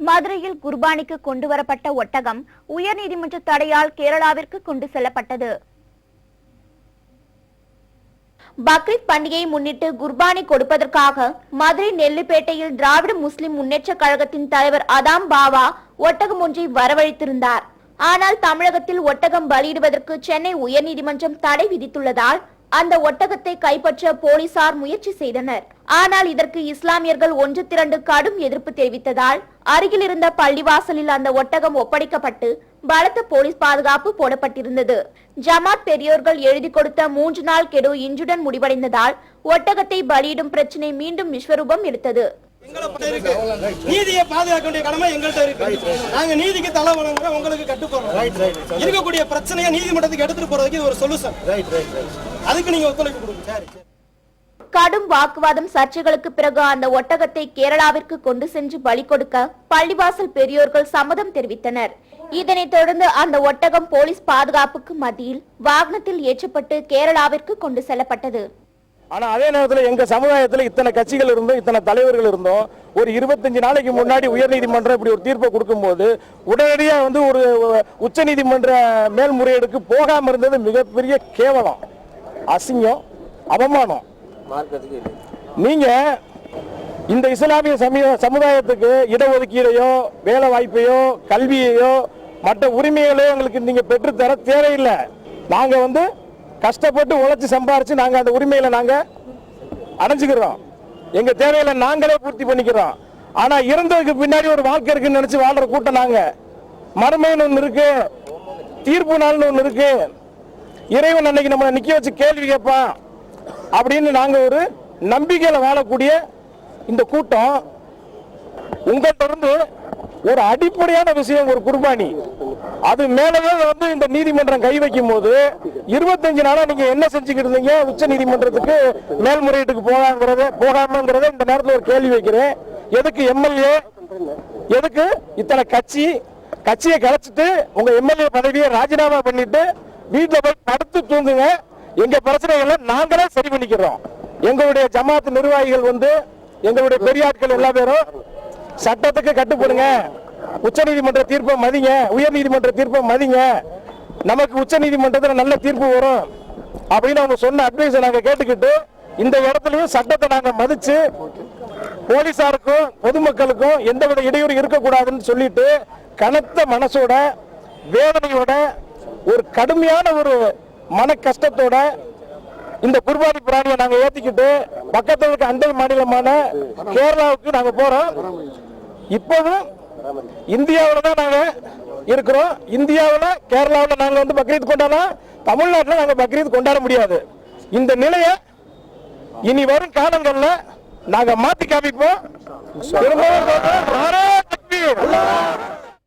மதுரையில் குர்பானிக்கு கொண்டு வரப்பட்ட ஒட்டகம் உயர்நீதிமன்ற தடையால் கேரளாவிற்கு கொண்டு செல்லப்பட்டது. பக்ரீத் பண்டிகையை முன்னிட்டு குர்பானி கொடுப்பதற்காக மதுரை நெல்லுப்பேட்டையில் திராவிட முஸ்லிம் முன்னேற்ற கழகத்தின் தலைவர் அதாம் பாவா ஒட்டகம் ஒன்றை வரவழைத்திருந்தார். ஆனால் தமிழகத்தில் ஒட்டகம் பலியிடுவதற்கு சென்னை உயர்நீதிமன்றம் தடை விதித்துள்ளதால் அந்த ஒட்டகத்தை கைப்பற்ற போலீசார் முயற்சி செய்தனர். ஆனால் இதற்கு இஸ்லாமியர்கள் ஒன்று திரண்டு கடும் எதிர்ப்பு தெரிவித்ததால் அருகில் இருந்த பள்ளிவாசலில் அந்த ஒட்டகம் ஒப்படைக்கப்பட்டு பலத்த போலீஸ் பாதுகாப்பு போடப்பட்டிருந்தது. ஜமாத் பெரியோர்கள் எழுதி கொடுத்த மூன்று நாள் கெடு இன்றுடன் முடிவடைந்ததால் ஒட்டகத்தை பலியிடும் பிரச்சினை மீண்டும் விஸ்வரூபம் எடுத்தது. நீதியை பாதுகாக்க வேண்டிய கடமை எங்கள்கிட்ட இருக்கு. நாங்க நீதிக்கு தலை வணங்குற உங்களுக்கு கட்டுப்படுறோம் இருக்கக்கூடிய பிரச்சனையை நீதிமன்றத்துக்கு எடுத்துட்டு போறதுக்கு இது ஒரு சொல்யூஷன் அதுக்கு நீங்க ஒத்துழைப்பு கொடுங்க. சரி சரி. கடும் வாக்குவாதம் சர்ச்சைகளுக்கு பிறகு அந்த ஒட்டகத்தை கேரளாவிற்கு கொண்டு சென்று பலி கொடுக்க பள்ளிவாசல் பெரியோர்கள் சம்மதம் தெரிவித்தனர். இதனைத் தொடர்ந்து அந்த ஒட்டகம் போலீஸ் பாதுகாப்புக்கு மத்தியில் வாகனத்தில் ஏற்றப்பட்டு கேரளாவிற்கு கொண்டு செல்லப்பட்டது. ஆனால் அதே நேரத்தில் எங்கள் சமுதாயத்தில் இத்தனை கட்சிகள் இருந்தோம் இத்தனை தலைவர்கள் இருந்தோம். ஒரு இருபத்தஞ்சு நாளைக்கு முன்னாடி உயர்நீதிமன்றம் இப்படி ஒரு தீர்ப்பை கொடுக்கும்போது உடனடியாக வந்து ஒரு உச்ச நீதிமன்ற மேல்முறையீடுக்கு போகாமல் இருந்தது மிகப்பெரிய கேவலம் அசிங்கம் அவமானம். நீங்கள் இந்த இஸ்லாமிய சமய சமுதாயத்துக்கு இடஒதுக்கீடையோ வேலை வாய்ப்பையோ கல்வியையோ மற்ற உரிமைகளையோ எங்களுக்கு நீங்கள் பெற்றுத்தர தேவையில்லை. நாங்கள் வந்து கஷ்டப்பட்டு உழைச்சி சம்பாரிச்சு நாங்கள் அந்த உரிமையில நாங்கள் அடைஞ்சுக்கிறோம். எங்க தேவையில நாங்களே பூர்த்தி பண்ணிக்கிறோம். ஆனா இறந்ததுக்கு பின்னாடி ஒரு வாழ்க்கை இருக்குன்னு நினைச்சு வாழ்ற கூட்டம் நாங்க. மறுமைன்னு ஒன்று இருக்கு. தீர்ப்பு நாள்னு ஒன்று இருக்கு. இறைவன் அன்னைக்கு நம்மளை நிக்க வச்சு கேள்வி கேட்பான் அப்படின்னு நாங்க ஒரு நம்பிக்கையில வாழக்கூடிய இந்த கூட்டம். உங்கள்கிட்ட தொடர்ந்து ஒரு அடிப்படையான விஷயம் ஒரு குர்பானி. அது மேலவே வந்து இந்த நீதிமன்றம் கை வைக்கும் போது இருபத்தஞ்சு நாளா நீங்க என்ன செஞ்சுக்கிட்டு இருந்தீங்க? உச்ச நீதிமன்றத்துக்கு மேல்முறையீட்டுக்கு போகாங்கிறத போகாமங்கிறத இந்த நேரத்தில் ஒரு கேள்வி வைக்கிறேன். எதுக்கு எம்எல்ஏ எதுக்கு இத்தனை கட்சி கட்சியை கலைச்சிட்டு உங்க எம்எல்ஏ பதவியை ராஜினாமா பண்ணிட்டு வீட்டில் போய் படுத்து தூங்குங்க. எங்க பிரச்சனைகளை நாங்களே சரி பண்ணிக்கிறோம். எங்களுடைய ஜமாத்து நிர்வாகிகள் வந்து எங்களுடைய பெரியாட்கள் எல்லா பேரும் சட்டத்துக்கு கட்டுப்படுங்க உச்ச நீதிமன்ற தீர்ப்பை மதிங்க. உயர் நீதிமன்ற தீர்ப்பை மதிங்க. நமக்கு உச்ச நீதிமன்றத்தில் நல்ல தீர்ப்பு வரும். அப்படின்னு அவங்க சொன்ன அட்வைஸை நாங்க கேட்டுக்கிட்டு இந்த இடத்துலயும் சட்டத்தை நாங்க மதிச்சு போலீசாருக்கும் பொதுமக்களுக்கும் எந்தவித இடையூறு இருக்கக்கூடாதுன்னு சொல்லிட்டு கனத்த மனசோட வேதனையோட ஒரு கடுமையான ஒரு மன கஷ்டத்தோட இந்த குர்பானி பிராணியை நாங்க ஏத்திக்கிட்டு பக்கத்தில் இருக்க அண்டை மாநிலமான கேரளாவுக்கு நாங்க போறோம். இப்போதும் இந்தியாவில் தான் நாங்க இருக்கிறோம். இந்தியாவில் கேரளாவில் நாங்க வந்து பக்ரீத் கொண்டாடலாம் தமிழ்நாட்டில் நாங்க பக்ரீத் கொண்டாட முடியாது. இந்த நிலையை இனி வரும் காலங்கள்ல நாங்க மாத்தி காமிப்போம். திரும்பவும்